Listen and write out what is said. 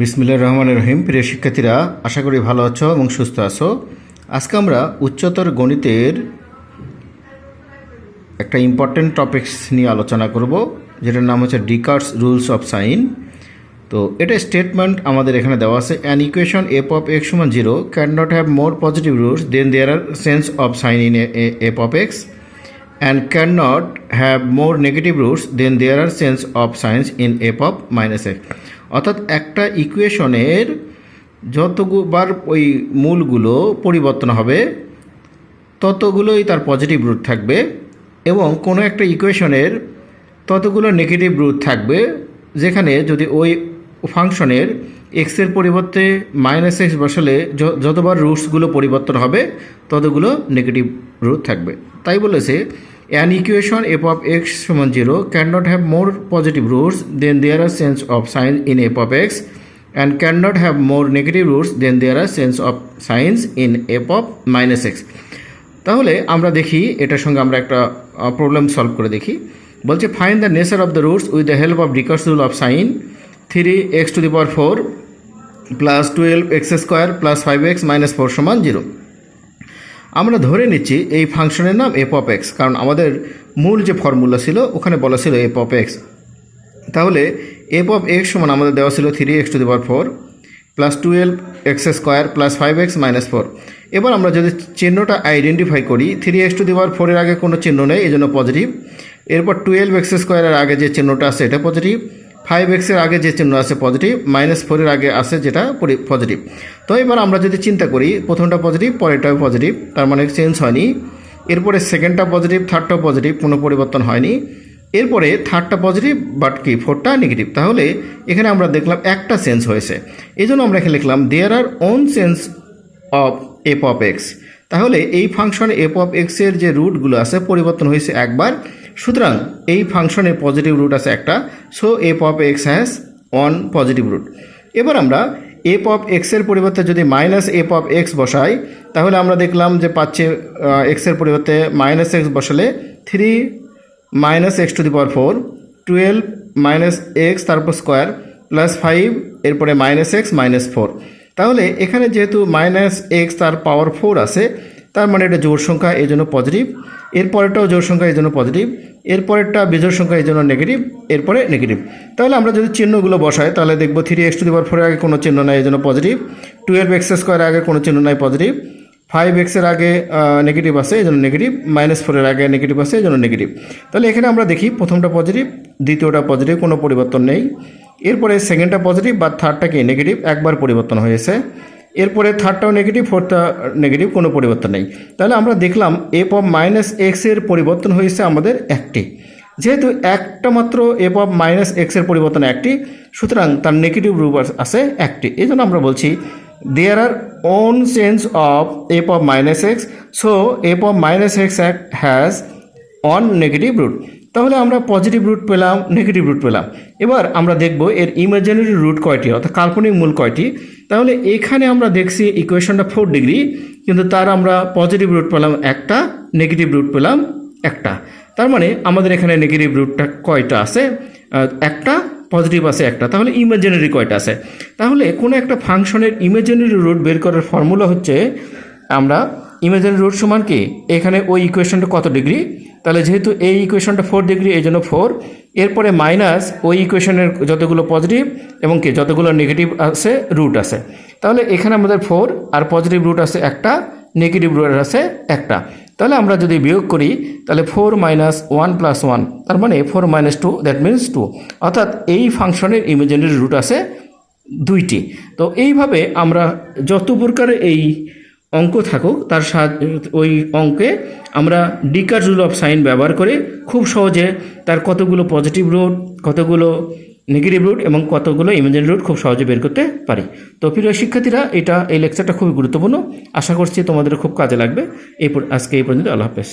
বিসমিল্লাহ রহমান রহিম। প্রিয় শিক্ষার্থীরা, আশা করি ভালো আছো এবং সুস্থ আছো। আজকে আমরা উচ্চতর গণিতের একটা ইম্পর্টেন্ট টপিকস নিয়ে আলোচনা করব, যেটার নাম হচ্ছে ডিকার্স রুলস অফ সাইন তো এটা স্টেটমেন্ট আমাদের এখানে দেওয়া আছে an equation f of x সমান zero can not have more positive rules than there are sense of sign in f of x and cannot have more negative roots then there are sense of signs in f of minus x অর্থাৎ একটা ইকুয়েশনের যতবার ওই মূলগুলো পরিবর্তন হবে, ততগুলোই তার positive root থাকবে এবং কোনো একটা ইকুয়েশনের ততগুলো নেগেটিভ রুট থাকবে, যেখানে যদি ওই ফাংশনের এক্সের পরিবর্তে মাইনাস এক্স বসালে যতবার রুটসগুলো পরিবর্তন হবে, ততগুলো নেগেটিভ রুট থাকবে। তাই বলেছে an equation f of x সমান zero can not have more positive roots than there are sense of sign in f of x and can not have more negative roots than there are sense of signs in f of minus x তাহলে আমরা দেখি, এটার সঙ্গে আমরা একটা problem solve করে দেখি। বলছে find the nature of the roots with the help of Descartes rule of sign three x to the power four plus twelve x square plus five x minus four সমান zero. আমরা ধরে নিচ্ছি এই ফাংশনের নাম এফ অফ এক্স, কারণ আমাদের মূল যে ফর্মুলা ছিল, ওখানে বলা ছিল এফ অফ এক্স। তাহলে এফ অফ এক্স সমান আমাদের দেওয়া ছিল three x to the power four plus twelve x square plus five x minus four. এবার আমরা যদি চিহ্নটা আইডেন্টিফাই করি, three x to the power ফোরের আগে কোনো চিহ্ন নেই, এই জন্য পজিটিভ এরপর টুয়েলভ এক্স স্কোয়ারের আগে যে চিহ্নটা আছে, এটা পজিটিভ ফাইভ এক্সের আগে যে চিহ্ন আছে পজিটিভ মাইনাস ফোরের আগে আছে যেটা পজিটিভ তো এবার আমরা যদি চিন্তা করি, প্রথমটা পজিটিভ পরেরটাও পজিটিভ তার মানে চেঞ্জ হয়নি। এরপরে সেকেন্ডটা পজিটিভ থার্ডটাও পজিটিভ কোনো পরিবর্তন হয়নি। এরপরে থার্ডটা পজিটিভ বাট কি ফোরটা নেগেটিভ তাহলে এখানে আমরা দেখলাম একটা সেন্স হয়েছে। এই জন্য আমরা এখানে লিখলাম there are one sense of f of x তাহলে এই ফাংশন এফ অফ এক্সের যে রুটগুলো আছে, পরিবর্তন হয়েছে একবার। সুতরাং এই ফাংশনে পজিটিভ রুট আছে একটা so f of x has one positive root এবার আমরা এফ অফ এক্সের পরিবর্তে যদি মাইনাস এফ অফ এক্স বসাই, তাহলে আমরা দেখলাম যে পাচ্ছে এক্সের পরিবর্তে মাইনাস এক্স বসালে three minus x to the power four twelve minus x তারপর স্কোয়ার প্লাস ফাইভ এরপরে মাইনাস এক্স মাইনাস ফোর তাহলে এখানে যেহেতু মাইনাস এক্স তার পাওয়ার ফোর আছে তার মানে এটা জোর সংখ্যা, এই জন্য পজিটিভ এরপরেরটাও জোর সংখ্যা, এই জন্য পজিটিভ এরপরেরটা বিজোড় সংখ্যা, এই জন্য নেগেটিভ এরপরে নেগেটিভ তাহলে আমরা যদি চিহ্নগুলো বসাই, তাহলে দেখব three x to the power ফোরের আগে কোনো চিহ্ন নাই, এই জন্য পজিটিভ টুয়েলভ এক্স স্কোয়ারের আগে কোনো চিহ্ন নাই পজিটিভ ফাইভ এক্সের আগে নেগেটিভ আছে, এই জন্য নেগেটিভ মাইনাস ফোরের আগে নেগেটিভ আছে, এই জন্য নেগেটিভ তাহলে এখানে আমরা দেখি, প্রথমটা পজিটিভ দ্বিতীয়টা পজিটিভ কোনো পরিবর্তন নেই। এরপরে সেকেন্ডটা পজিটিভ বা থার্ডটা কি? নেগেটিভ একবার পরিবর্তন হয়েছে। এরপরে থার্ডটাও নেগেটিভ ফোর্থটা নেগেটিভ কোনো পরিবর্তন নেই। তাহলে আমরা দেখলাম এফ অফ মাইনাস এক্সের পরিবর্তন হয়েছে আমাদের একটি। যেহেতু একটা মাত্র এফ অফ মাইনাস এক্সের পরিবর্তন একটি, সুতরাং তার নেগেটিভ রূপ আছে একটি। এই জন্য আমরা বলছি there are one change of f of minus x so f of minus x has one negative root তাহলে আমরা পজিটিভ রুট পেলাম নেগেটিভ রুট পেলাম। এবার আমরা দেখব এর ইমাজিনারি রুট কয়টি, অর্থাৎ কাল্পনিক মূল কয়টি। তাহলে এখানে আমরা দেখছি ইকুয়েশনটা ফোর ডিগ্রি কিন্তু তার আমরা পজিটিভ রুট পেলাম একটা নেগেটিভ রুট পেলাম একটা। তার মানে আমাদের এখানে নেগেটিভ রুটটা কয়টা আছে? একটা পজিটিভ আছে একটা। তাহলে ইমাজিনারি কয়টা আছে? তাহলে কোনো একটা ফাংশনের ইমাজিনারি রুট বের করার ফর্মুলা হচ্ছে আমরা ইমাজিনারি রুট সমান কি? এখানে ওই ইকুয়েশনটা কত ডিগ্রি তাহলে যেহেতু এই ইকুয়েশনটা ফোর ডিগ্রি এই জন্য ফোর এরপরে মাইনাস ওই ইকুয়েশনের যতগুলো পজিটিভ এবং কি, যতগুলো নেগেটিভ আছে রুট আছে। তাহলে এখানে আমাদের ফোর আর পজিটিভ রুট আছে একটা নেগেটিভ রুট আছে একটা। তাহলে আমরা যদি বিয়োগ করি, তাহলে four minus one plus one তার মানে four minus two that means two অর্থাৎ এই ফাংশনের ইমাজিনারি রুট আছে দুইটি। তো এইভাবে আমরা যত প্রকারের এই অঙ্ক থাকুক, তার ওই অঙ্কে আমরা ডিকার রুল অফ সাইন ব্যবহার করে খুব সহজে তার কতগুলো পজিটিভ রুট কতগুলো নেগেটিভ রুট এবং কতগুলো ইমাজিনারি রুট খুব সহজে বের করতে পারি। তো প্রিয় শিক্ষার্থীরা, এটা এই লেকচারটা খুবই গুরুত্বপূর্ণ। আশা করছি তোমাদের খুব কাজে লাগবে। এই আজকে এই পর্যন্ত, আল্লাহ হাফেজ।